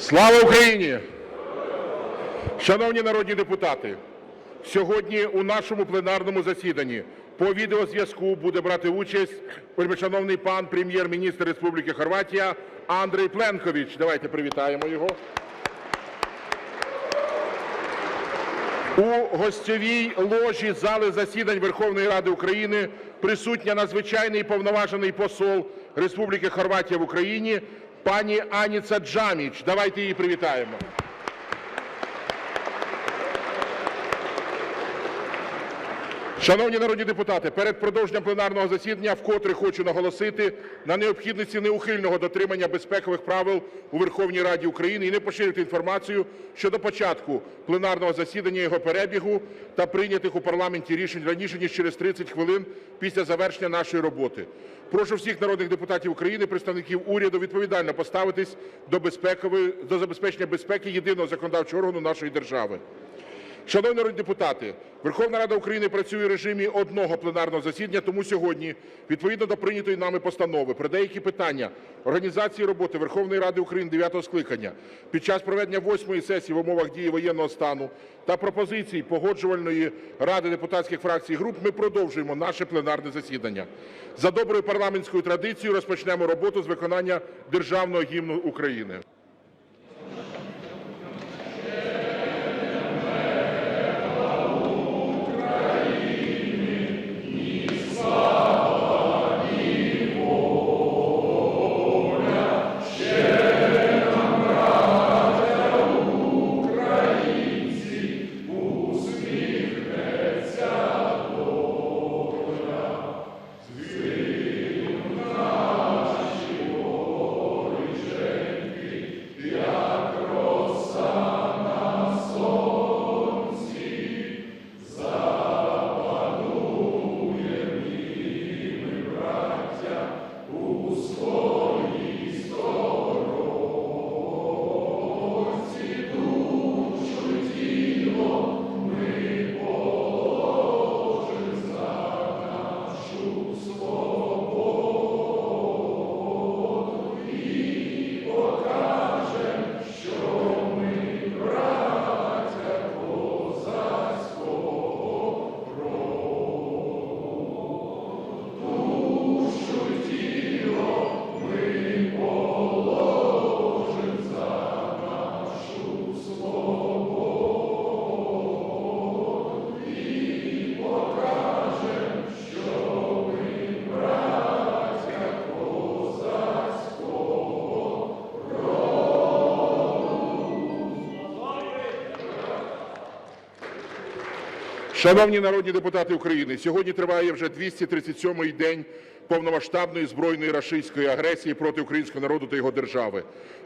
Слава Україні! Шановні народні депутати, сьогодні у нашому пленарному засіданні по відеозв'язку буде брати участь вельмишановний пан Прем'єр-міністр Республіки Хорватія Андрей Пленкович. Давайте привітаємо його. У гостьовій ложі зали засідань Верховної Ради України присутня надзвичайний повноважений посол Республіки Хорватія в Україні пані Аніца Джаміч. Давайте її привітаємо. Шановні народні депутати, перед продовженням пленарного засідання вкотре хочу наголосити на необхідності неухильного дотримання безпекових правил у Верховній Раді України і не поширювати інформацію щодо початку пленарного засідання, його перебігу та прийнятих у парламенті рішень раніше ніж через 30 хвилин після завершення нашої роботи. Прошу всіх народних депутатів України, представників уряду відповідально поставитись до забезпечення безпеки єдиного законодавчого органу нашої держави. Шановні народні депутати, Верховна Рада України працює в режимі одного пленарного засідання, тому сьогодні, відповідно до прийнятої нами постанови про деякі питання організації роботи Верховної Ради України дев'ятого скликання під час проведення восьмої сесії в умовах дії воєнного стану та пропозицій Погоджувальної ради депутатських фракцій і груп, ми продовжуємо наше пленарне засідання. За доброю парламентською традицією розпочнемо роботу з виконання Державного гімну України. Шановні народні депутати України, сьогодні триває вже 237-й день повномасштабної збройної рашистської агресії проти українського народу та його держави.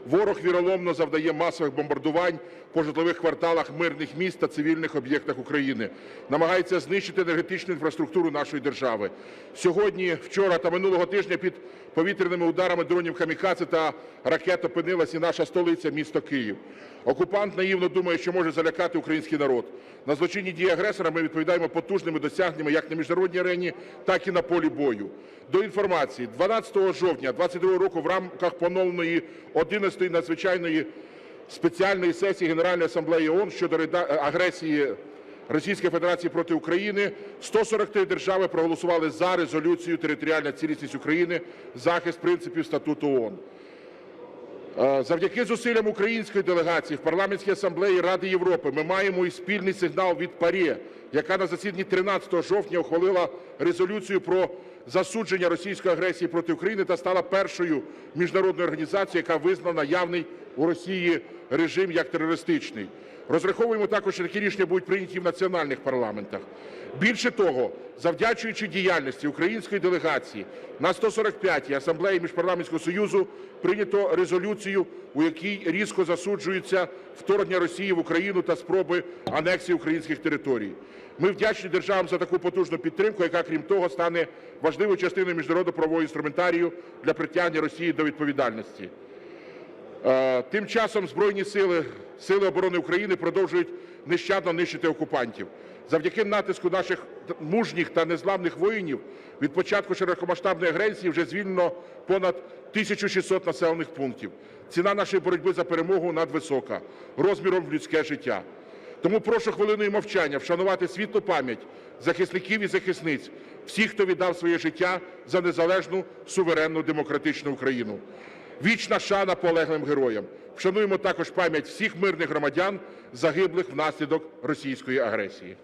Ворог віроломно завдає масових бомбардувань по житлових кварталах мирних міст та цивільних об'єктах України, намагається знищити енергетичну інфраструктуру нашої держави. Сьогодні, вчора та минулого тижня під повітряними ударами дронів камікадзе та ракет опинилась і наша столиця місто Київ. Окупант наївно думає, що може залякати український народ. На злочинні дії агресора ми відповідаємо потужними досягненнями як на міжнародній арені, так і на полі бою. До інформації, 12 жовтня 2022 року в рамках поновленої 11-ї надзвичайної спеціальної сесії Генеральної асамблеї ООН щодо агресії Російської Федерації проти України 143 держави проголосували за резолюцію «Територіальна цілісність України. Захист принципів статуту ООН». Е, Завдяки зусиллям української делегації в Парламентській асамблеї Ради Європи ми маємо і спільний сигнал від ПАРЄ, яка на засіданні 13 жовтня ухвалила резолюцію про засудження російської агресії проти України та стала першою міжнародною організацією, яка визнала наявний у Росії режим як терористичний. Розраховуємо також, що такі рішення будуть прийняті в національних парламентах. Більше того, завдячуючи діяльності української делегації на 145-й асамблеї Міжпарламентського союзу прийнято резолюцію, у якій різко засуджується вторгнення Росії в Україну та спроби анексії українських територій. Ми вдячні державам за таку потужну підтримку, яка, крім того, стане важливою частиною міжнародно-правового інструментарію для притягнення Росії до відповідальності. Е, Тим часом Збройні сили, Сили оборони України продовжують нещадно нищити окупантів. Завдяки натиску наших мужніх та незламних воїнів від початку широкомасштабної агресії вже звільнено понад 1600 населених пунктів. Ціна нашої боротьби за перемогу надвисока, розміром в людське життя. Тому прошу хвилиною мовчання вшанувати світлу пам'ять захисників і захисниць, всіх, хто віддав своє життя за незалежну, суверенну, демократичну Україну. Вічна шана полеглим героям. Вшануємо також пам'ять всіх мирних громадян, загиблих внаслідок російської агресії.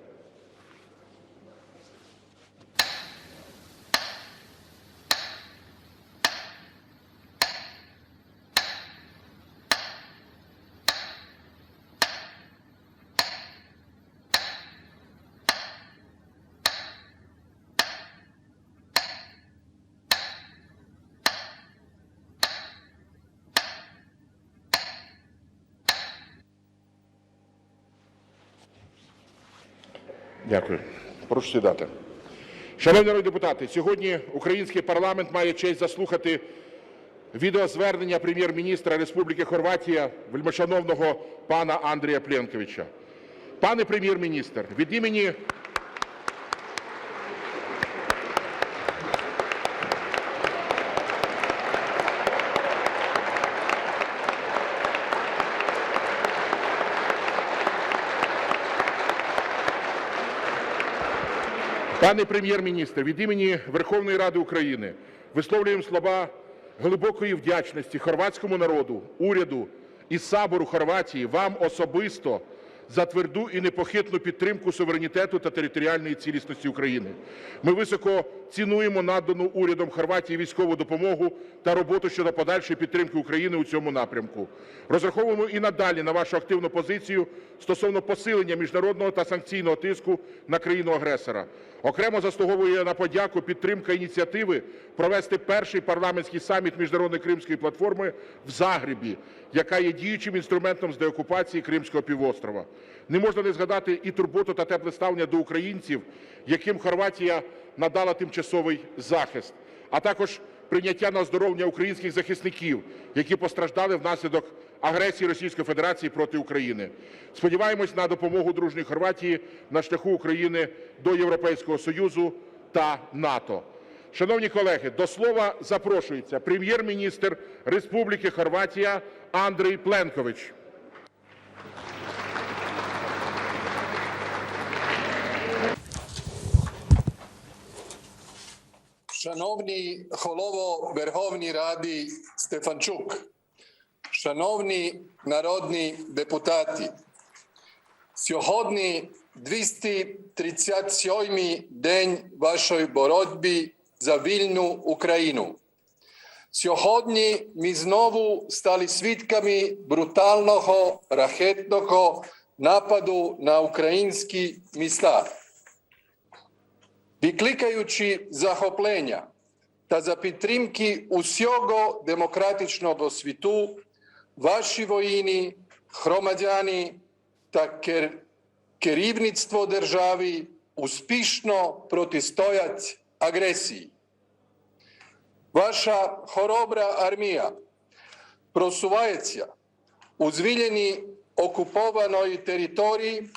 Дякую. Прошу сідати. Шановні народні депутати, сьогодні український парламент має честь заслухати відеозвернення прем'єр-міністра Республіки Хорватія, вельмишановного пана Андрія Пленковича. Пане прем'єр-міністр, від імені Пане Прем'єр-міністр, від імені Верховної Ради України висловлюємо слова глибокої вдячності хорватському народу, уряду і Сабору Хорватії, вам особисто за тверду і непохитну підтримку суверенітету та територіальної цілісності України. Ми високо цінуємо надану урядом Хорватії військову допомогу та роботу щодо подальшої підтримки України у цьому напрямку. Розраховуємо і надалі на вашу активну позицію стосовно посилення міжнародного та санкційного тиску на країну-агресора. Окремо заслуговує на подяку підтримка ініціативи провести перший парламентський саміт міжнародної Кримської платформи в Загребі, яка є діючим інструментом з деокупації Кримського півострова. Не можна не згадати і турботу та тепле ставлення до українців, яким Хорватія надала тимчасовий захист, а також прийняття на оздоровлення українських захисників, які постраждали внаслідок агресії Російської Федерації проти України. Сподіваємось на допомогу дружньої Хорватії на шляху України до Європейського Союзу та НАТО. Шановні колеги, до слова запрошується прем'єр-міністр Республіки Хорватія Андрій Пленкович. Шановний голово Верховної Ради Стефанчук, шановні народні депутати, сьогодні 237-й день вашої боротьби за вільну Україну. Сьогодні ми знову стали свідками брутального ракетного нападу на українські міста. Vyklikajući zahoplenja ta za pitrimki usjogo demokratično svijetu, vaši vojini, hromadjani, ta krivnictvo kerivnictvo državi uspišno protistojac agresiji. Vaša horobra armija prosuvajecija uzviljeni okupovanoj teritoriji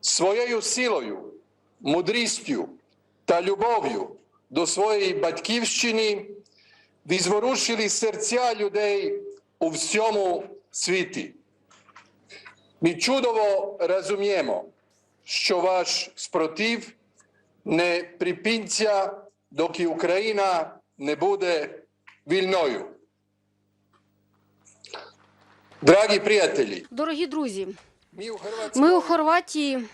svojom siloju мудрістю та любов'ю до своєї батьківщини ви зворушили серця людей у всьому світі. Ми чудово розуміємо, що ваш спротив не припиниться, доки Україна не буде вільною. Дорогі приятелі, Дорогі друзі, ми у Хорватії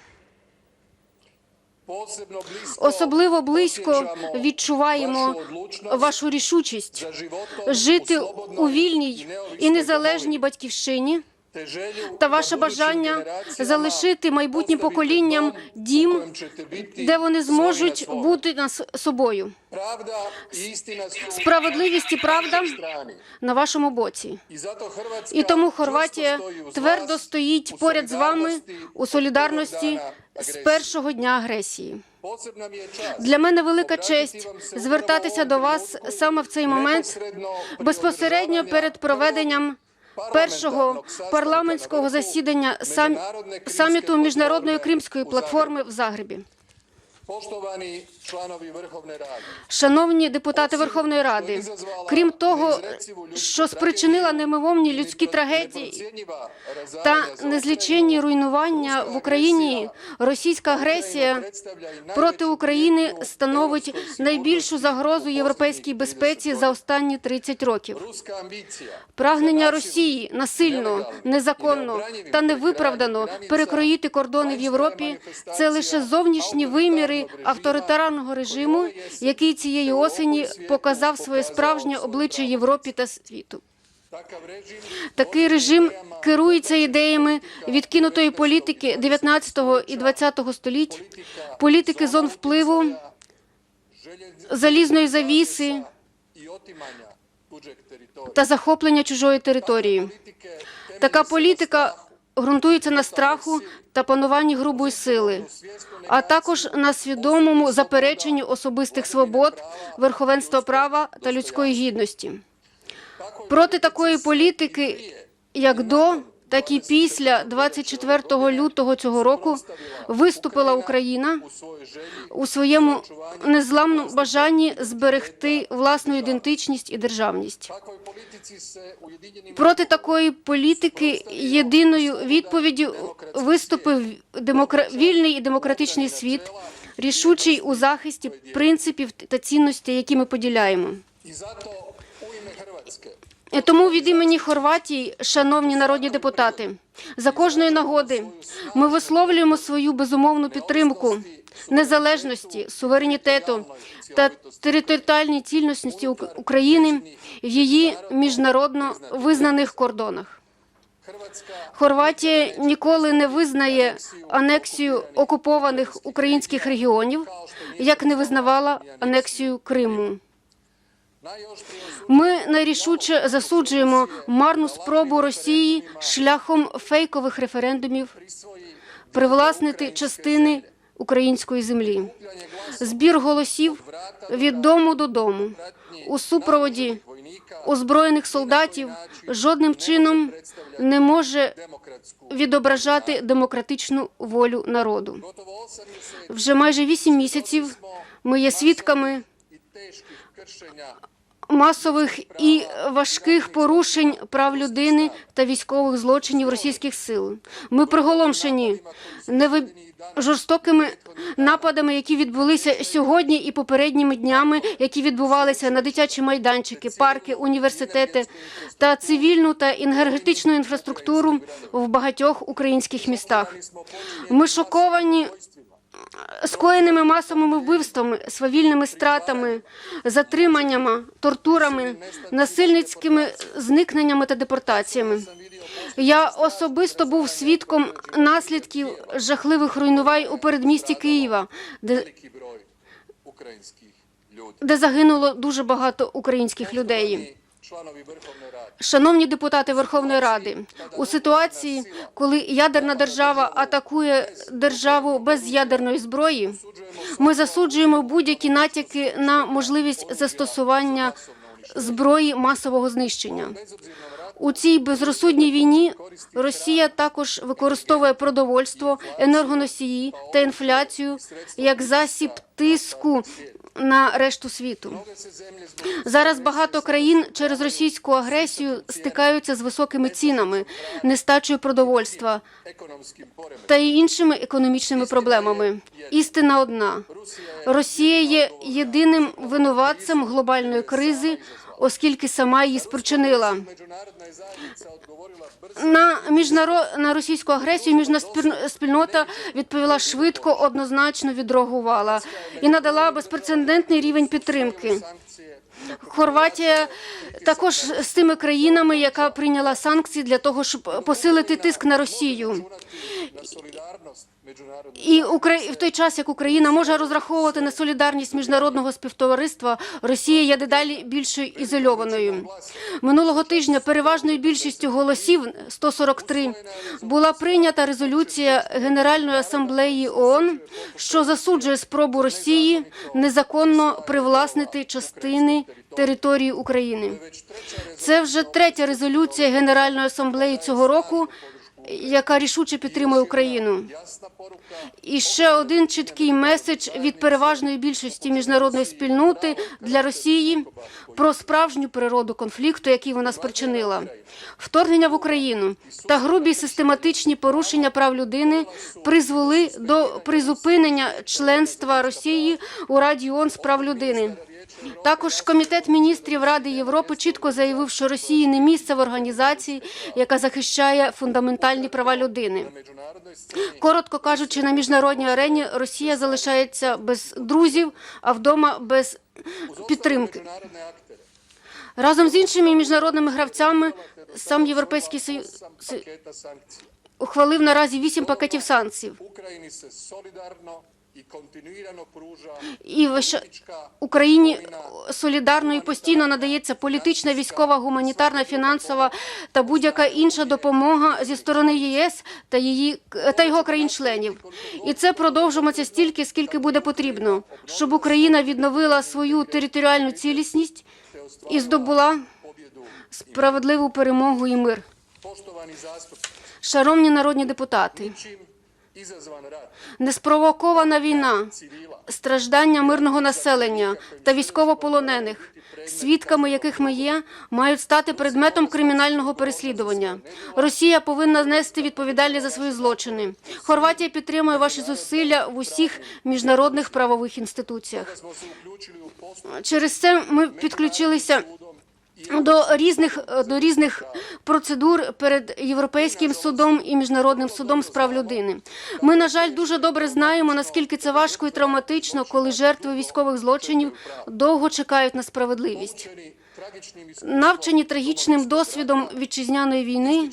особливо близько, відчуваємо вашу рішучість жити у вільній і незалежній батьківщині та ваше бажання залишити майбутнім поколінням дім, де вони зможуть бути нас собою. Справедливість і правда на вашому боці. І тому Хорватія твердо стоїть поряд з вами у солідарності з першого дня агресії. Для мене велика честь звертатися до вас саме в цей момент безпосередньо перед проведенням першого парламентського засідання сам... саміту міжнародної кримської платформи в Загребі. Poštovani članovi Vrhovne Rade, Шановні депутати Верховної Ради, крім того, що спричинила немивомні людські трагедії та незліченні руйнування в Україні, російська агресія проти України становить найбільшу загрозу європейській безпеці за останні 30 років. Прагнення Росії насильно, незаконно та невиправдано перекроїти кордони в Європі це лише зовнішні виміри авторитарного режиму, який цієї осені показав своє справжнє обличчя Європі та світу. Такий режим керується ідеями відкинутої політики 19 і 20 століть, політики зон впливу, залізної завіси та захоплення чужої території. Така політика ґрунтується на страху та пануванні грубої сили, а також на свідомому запереченні особистих свобод, верховенства права та людської гідності. Проти такої політики, як до, так і після 24 лютого цього року, виступила Україна у своєму незламному бажанні зберегти власну ідентичність і державність. Проти такої політики єдиною відповіддю виступив демокра... вільний і демократичний світ, рішучий у захисті принципів та цінностей, які ми поділяємо. Тому від імені Хорватії, шановні народні депутати, за кожної нагоди ми висловлюємо свою безумовну підтримку незалежності, суверенітету та територіальній цільності України в її міжнародно визнаних кордонах. Хорватія ніколи не визнає анексію окупованих українських регіонів, як не визнавала анексію Криму. Ми найрішуче засуджуємо марну спробу Росії шляхом фейкових референдумів привласнити частини української землі. Збір голосів від дому до дому у супроводі озброєних солдатів жодним чином не може відображати демократичну волю народу. Вже майже вісім місяців ми є свідками масових і важких порушень прав людини та військових злочинів російських сил. Ми приголомшені неви... жорстокими нападами, які відбулися сьогодні і попередніми днями, які відбувалися на дитячі майданчики, парки, університети та цивільну та енергетичну інфраструктуру в багатьох українських містах. Ми шоковані скоєними масовими вбивствами, свавільними стратами, затриманнями, тортурами, насильницькими зникненнями та депортаціями. Я особисто був свідком наслідків жахливих руйнувань у передмісті Києва, де, де загинуло дуже багато українських людей. Шановні депутати Верховної Ради, у ситуації, коли ядерна держава атакує державу без ядерної зброї, ми засуджуємо будь-які натяки на можливість застосування зброї масового знищення. У цій безрозсудній війні Росія також використовує продовольство, енергоносії та інфляцію як засіб тиску на решту світу. Зараз багато країн через російську агресію стикаються з високими цінами, нестачею продовольства та й іншими економічними проблемами. Істина одна: Росія є єдиним винуватцем глобальної кризи, оскільки сама її спричинила. На міжнаро... на російську агресію міжна спільнота відповіла швидко, однозначно відреагувала і надала безпрецедентний рівень підтримки. Хорватія також з тими країнами, яка прийняла санкції для того, щоб посилити тиск на Росію. І в той час, як Україна може розраховувати на солідарність міжнародного співтовариства, Росія є дедалі більшою ізольованою. Минулого тижня переважною більшістю голосів 143 була прийнята резолюція Генеральної асамблеї ООН, що засуджує спробу Росії незаконно привласнити частини території України. Це вже третя резолюція Генеральної асамблеї цього року, яка рішуче підтримує Україну. І ще один чіткий меседж від переважної більшості міжнародної спільноти для Росії про справжню природу конфлікту, який вона спричинила. Вторгнення в Україну та грубі систематичні порушення прав людини призвели до призупинення членства Росії у Раді ООН з прав людини. Також комітет міністрів Ради Європи чітко заявив, що Росії не місце в організації, яка захищає фундаментальні права людини. Коротко кажучи, на міжнародній арені Росія залишається без друзів, а вдома без підтримки. Разом з іншими міжнародними гравцями сам Європейський Союз ухвалив наразі вісім пакетів санкцій. І вище- Україні солідарно і постійно надається політична, військова, гуманітарна, фінансова та будь-яка інша допомога зі сторони ЄС та її та його країн-членів. І це продовжується стільки, скільки буде потрібно, щоб Україна відновила свою територіальну цілісність і здобула справедливу перемогу і мир. Шановні народні депутати, неспровокована війна, страждання мирного населення та військовополонених, свідками яких ми є, мають стати предметом кримінального переслідування. Росія повинна нести відповідальність за свої злочини. Хорватія підтримує ваші зусилля в усіх міжнародних правових інституціях. Через це ми підключилися до різних до різних процедур перед європейським судом і міжнародним судом з прав людини. Ми, на жаль, дуже добре знаємо, наскільки це важко і травматично, коли жертви військових злочинів довго чекають на справедливість. Навчені трагічним досвідом вітчизняної війни,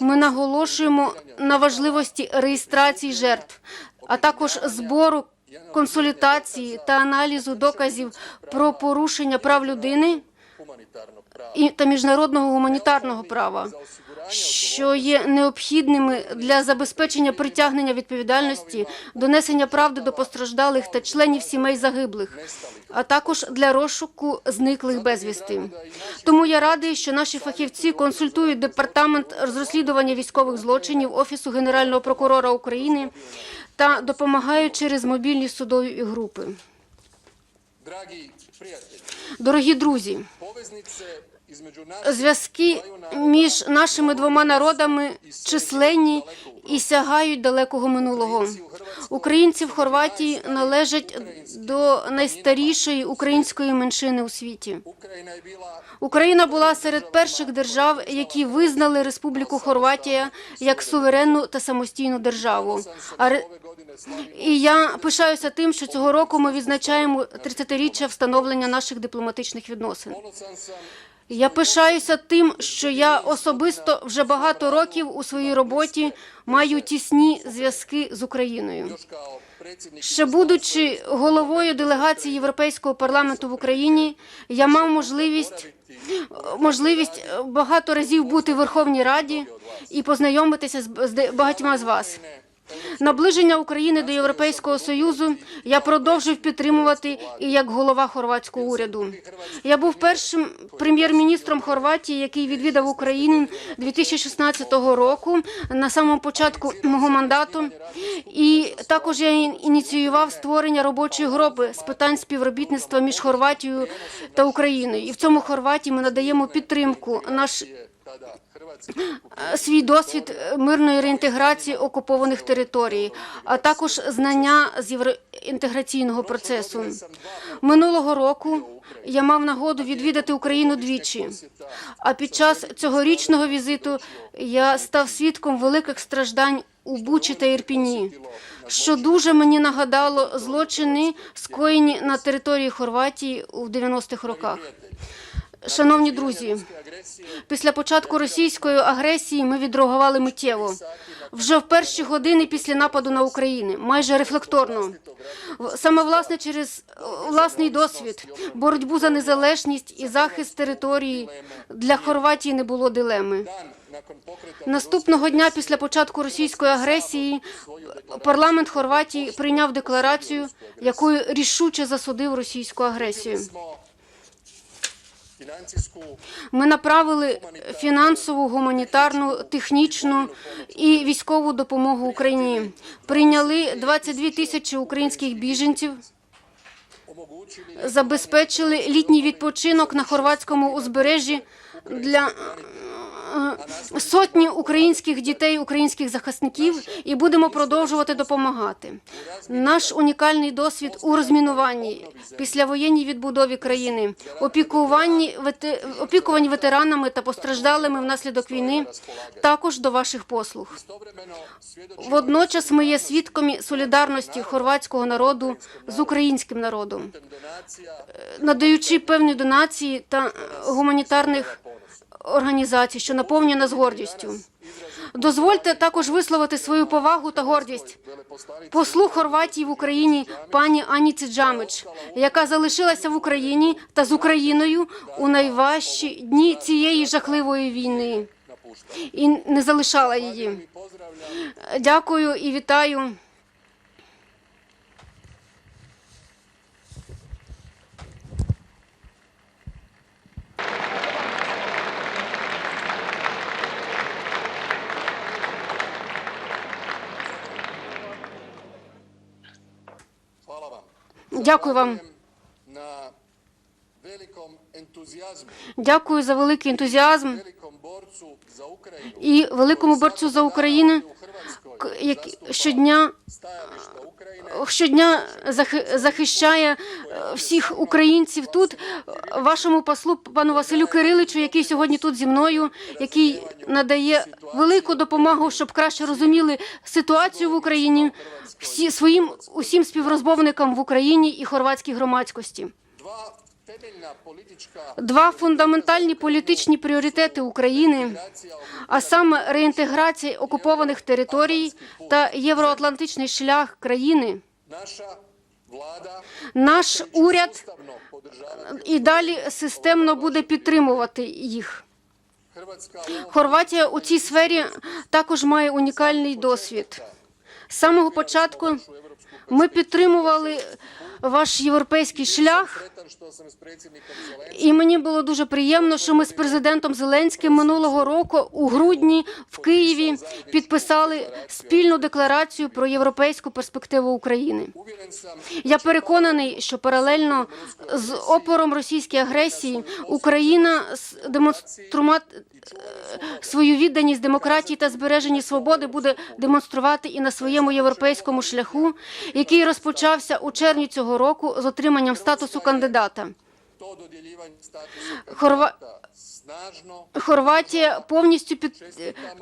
ми наголошуємо на важливості реєстрації жертв, а також збору, консолідації та аналізу доказів про порушення прав людини та міжнародного гуманітарного права, що є необхідними для забезпечення притягнення відповідальності, донесення правди до постраждалих та членів сімей загиблих, а також для розшуку зниклих безвісти. Тому я радий, що наші фахівці консультують департамент з розслідування військових злочинів Офісу Генерального прокурора України та допомагають через мобільні судові групи. Дорогі друзі, Зв'язки між нашими двома народами численні і сягають далекого минулого. Українці в Хорватії належать до найстарішої української меншини у світі. Україна була серед перших держав, які визнали Республіку Хорватія як суверенну та самостійну державу. А і я пишаюся тим, що цього року ми відзначаємо 30-річчя встановлення наших дипломатичних відносин. Я пишаюся тим, що я особисто вже багато років у своїй роботі маю тісні зв'язки з Україною. Ще будучи головою делегації Європейського парламенту в Україні, я мав можливість можливість багато разів бути в Верховній Раді і познайомитися з багатьма з вас. Наближення України до Європейського Союзу я продовжив підтримувати і як голова хорватського уряду. Я був першим прем'єр-міністром Хорватії, який відвідав Україну 2016 року на самому початку мого мандату. І також я ініціював створення робочої групи з питань співробітництва між Хорватією та Україною. І в цьому Хорватії ми надаємо підтримку наш свій досвід мирної реінтеграції окупованих територій, а також знання з євроінтеграційного процесу. Минулого року я мав нагоду відвідати Україну двічі. А під час цьогорічного візиту я став свідком великих страждань у Бучі та Ірпіні, що дуже мені нагадало злочини, скоєні на території Хорватії у 90-х роках. Шановні друзі, після початку російської агресії ми відреагували миттєво. Вже в перші години після нападу на Україну, майже рефлекторно. Саме власне через власний досвід, боротьбу за незалежність і захист території для Хорватії не було дилеми. Наступного дня після початку російської агресії парламент Хорватії прийняв декларацію, якою рішуче засудив російську агресію. Ми направили фінансову, гуманітарну, технічну і військову допомогу Україні. Прийняли 22 тисячі українських біженців, забезпечили літній відпочинок на хорватському узбережжі для сотні українських дітей, українських захисників, і будемо продовжувати допомагати. Наш унікальний досвід у розмінуванні, післявоєнній відбудові країни, опікуванні опікуванні ветеранами та постраждалими внаслідок війни, також до ваших послуг. Водночас ми є свідками солідарності хорватського народу з українським народом, donacija надаючи певні донації та гуманітарних організацій, що наповнює нас гордістю. Дозвольте також висловити свою повагу та гордість послу Хорватії в Україні пані Аніці Джамич, яка залишилася в Україні та з Україною у найважчі дні цієї жахливої війни і не залишала її. Дякую і вітаю. Дякую вам. Дякую за великий ентузіазм і великому борцю за Україну, щодня stajališta щодня захи- захищає е, всіх українців тут, е, вашому послу пану Василю Кириличу, який сьогодні тут зі мною, який надає велику допомогу, щоб краще розуміли ситуацію в Україні, всі своїм усім співрозмовникам в Україні і хорватській громадськості. Два фундаментальні політичні пріоритети України, а саме реінтеграція окупованих територій та євроатлантичний шлях країни. Наш уряд і далі системно буде підтримувати їх. Хорватія у цій сфері також має унікальний досвід. З самого початку ми підтримували ваш європейський шлях, і мені було дуже приємно, що ми з президентом Зеленським минулого року у грудні в Києві підписали спільну декларацію про європейську перспективу України. Я переконаний, що паралельно з опором російській агресії Україна е, свою відданість демократії та збереженні свободи буде демонструвати і на своєму європейському шляху, який розпочався у червні цього року з отриманням статусу кандидата. Хорва... Хорватія повністю під...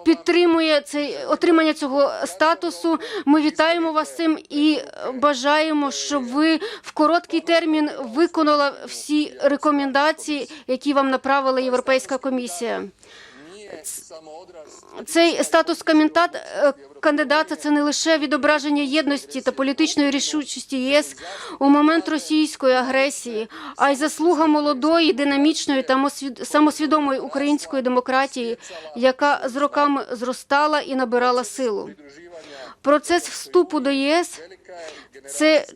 підтримує цей отримання цього статусу. Ми вітаємо вас цим і бажаємо, щоб ви в короткий термін виконали всі рекомендації, які вам направила Європейська комісія. Цей статус е, кандидата це не лише відображення єдності та політичної рішучості ЄС у момент російської агресії, а й заслуга молодої, динамічної та самосвідомої української демократії, яка з роками зростала і набирала силу. Процес вступу до ЄС це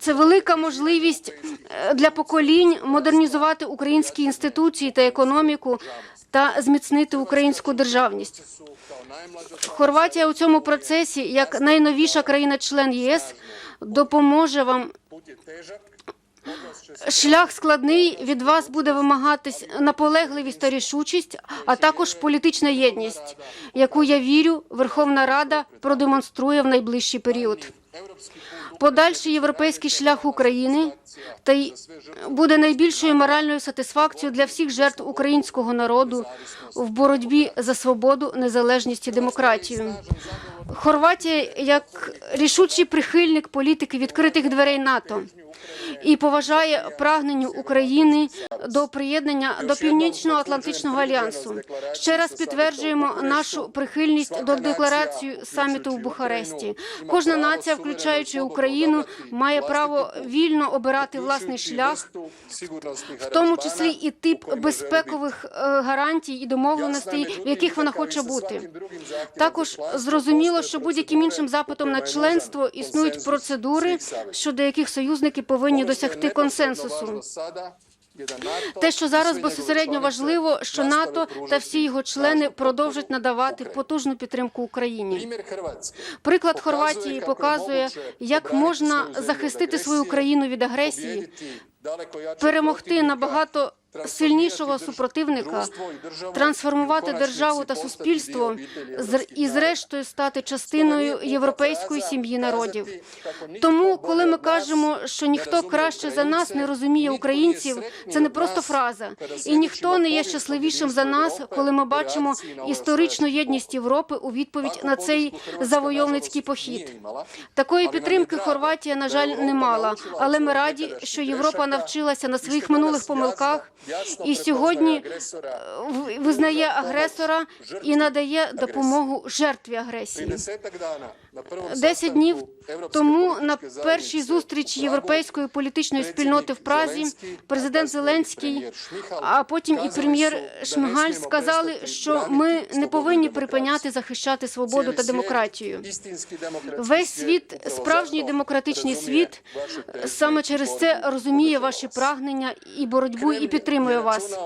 це велика можливість е, для поколінь модернізувати українські інституції та економіку та зміцнити українську державність. Хорватія у цьому процесі, як найновіша країна-член єС, допоможе вам. Шлях складний від вас буде вимагатись наполегливість та рішучість, а також політична єдність, яку я вірю, Верховна Рада продемонструє в найближчий період. Подальший європейський шлях України та й буде найбільшою моральною сатисфакцією для всіх жертв українського народу в боротьбі за свободу, незалежність і демократію. Хорватія як рішучий прихильник політики відкритих дверей НАТО і поважає прагнення України до приєднання до Північно-Атлантичного альянсу. Ще раз підтверджуємо нашу прихильність до декларації саміту в Бухаресті. Кожна нація, включаючи Україну, має право вільно обирати власний шлях, в тому числі і тип безпекових е, гарантій і домовленостей, в яких вона хоче бути. Також зрозуміло, що будь-яким іншим запитом на членство існують процедури, щодо яких союзники повинні досягти консенсусу. Те, що зараз безпосередньо важливо, що НАТО та всі його члени продовжать надавати потужну підтримку Україні. Приклад Хорватії показує, як можна захистити свою країну від агресії, перемогти набагато сильнішого супротивника, трансформувати державу та суспільство і, зрештою, стати частиною європейської сім'ї народів. Тому, коли ми кажемо, що ніхто краще за нас не розуміє українців, це не просто фраза, і ніхто не є щасливішим за нас, коли ми бачимо історичну єдність Європи у відповідь на цей завойовницький похід. Такої підтримки Хорватія, на жаль, не мала, але ми раді, що Європа навчилася на своїх минулих помилках і сьогодні в- визнає агресора і надає допомогу жертві агресії. Десять днів тому на першій зустрічі європейської політичної спільноти в Празі президент Зеленський, а потім і прем'єр Шмигаль сказали, що ми не повинні припиняти захищати свободу та демократію. Весь світ, справжній демократичний світ, саме через це розуміє ваші прагнення і боротьбу і підтримує вас.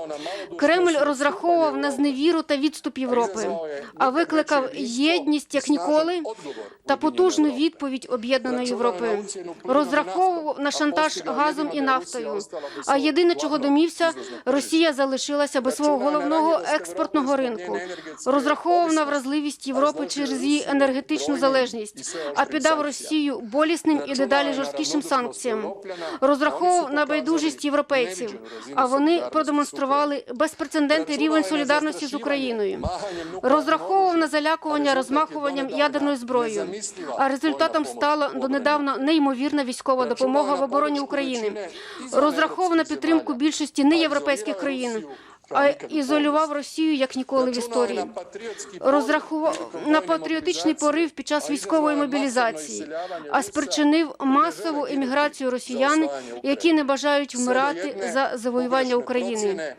Кремль розраховував на зневіру та відступ Європи, а викликав єдність як ніколи та потужну відповідь об'єднаної Європи. Розраховував на шантаж газом і нафтою. А єдине, чого домівся, Росія залишилася без свого головного експортного ринку. Розраховував на вразливість Європи через її енергетичну залежність, а піддав Росію болісним і дедалі жорсткішим санкціям. Розраховував на байдужість європейців, а вони продемонстрували безпрецедентний рівень солідарності з Україною. Розраховував на залякування розмахуванням ядерною зброєю. А результатом стала донедавна неймовірна військова допомога в обороні України. розрахована підтримку більшості неєвропейських країн. А ізолював Росію як ніколи в історії. Розрахував на патріотичний порив під час військової мобілізації, а спричинив масову еміграцію росіян, які не бажають вмирати за завоювання України.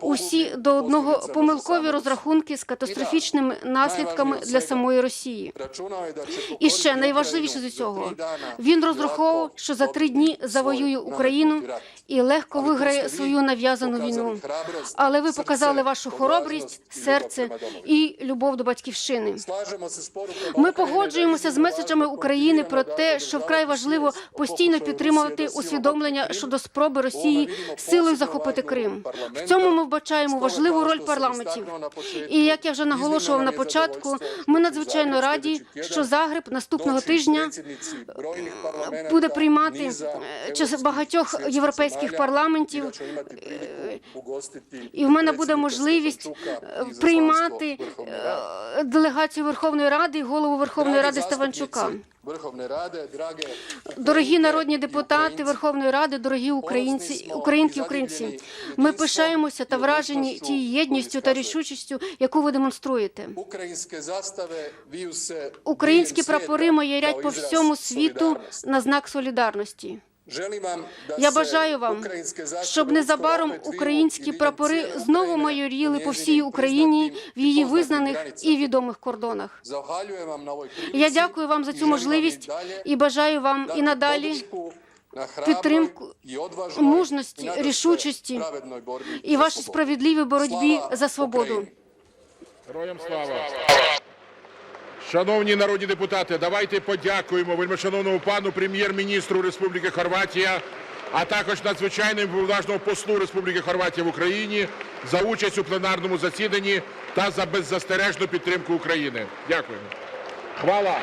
Усі до одного помилкові розрахунки з катастрофічними наслідками для самої Росії. І ще найважливіше з усього, він розраховував, що за три дні завоює Україну і легко виграє свою нав'язану війну. Але ви показали вашу хоробрість, серце і любов до батьківщини. Ми погоджуємося з меседжами України про те, що вкрай важливо постійно підтримувати усвідомлення щодо спроби Росії силою захопити Крим. В цьому ми вбачаємо важливу роль парламентів. І як я вже наголошував на початку, ми надзвичайно раді, що Загреб наступного тижня буде приймати багатьох європейських парламентів. е, І в мене буде можливість е, приймати е, делегацію Верховної Ради і голову Верховної Ради Ставанчука. Дорогі народні депутати Верховної Ради, дорогі українці, українки, українці. Ми пишаємося та вражені тією єдністю та рішучістю, яку ви демонструєте. Українські прапори маярять по всьому світу на знак солідарності. Я бажаю вам, щоб незабаром українські прапори знову майоріли по всій Україні в її визнаних і відомих кордонах. Я дякую вам за цю можливість і бажаю вам і надалі підтримку, мужності, рішучості і вашій справедливій боротьбі за свободу. Героям слава! Шановні народні депутати, давайте подякуємо вельмишановному пану прем'єр-міністру Республіки Хорватія, а також надзвичайному повноважному послу Республіки Хорватія в Україні за участь у пленарному засіданні та за беззастережну підтримку України. Дякуємо. Хвала!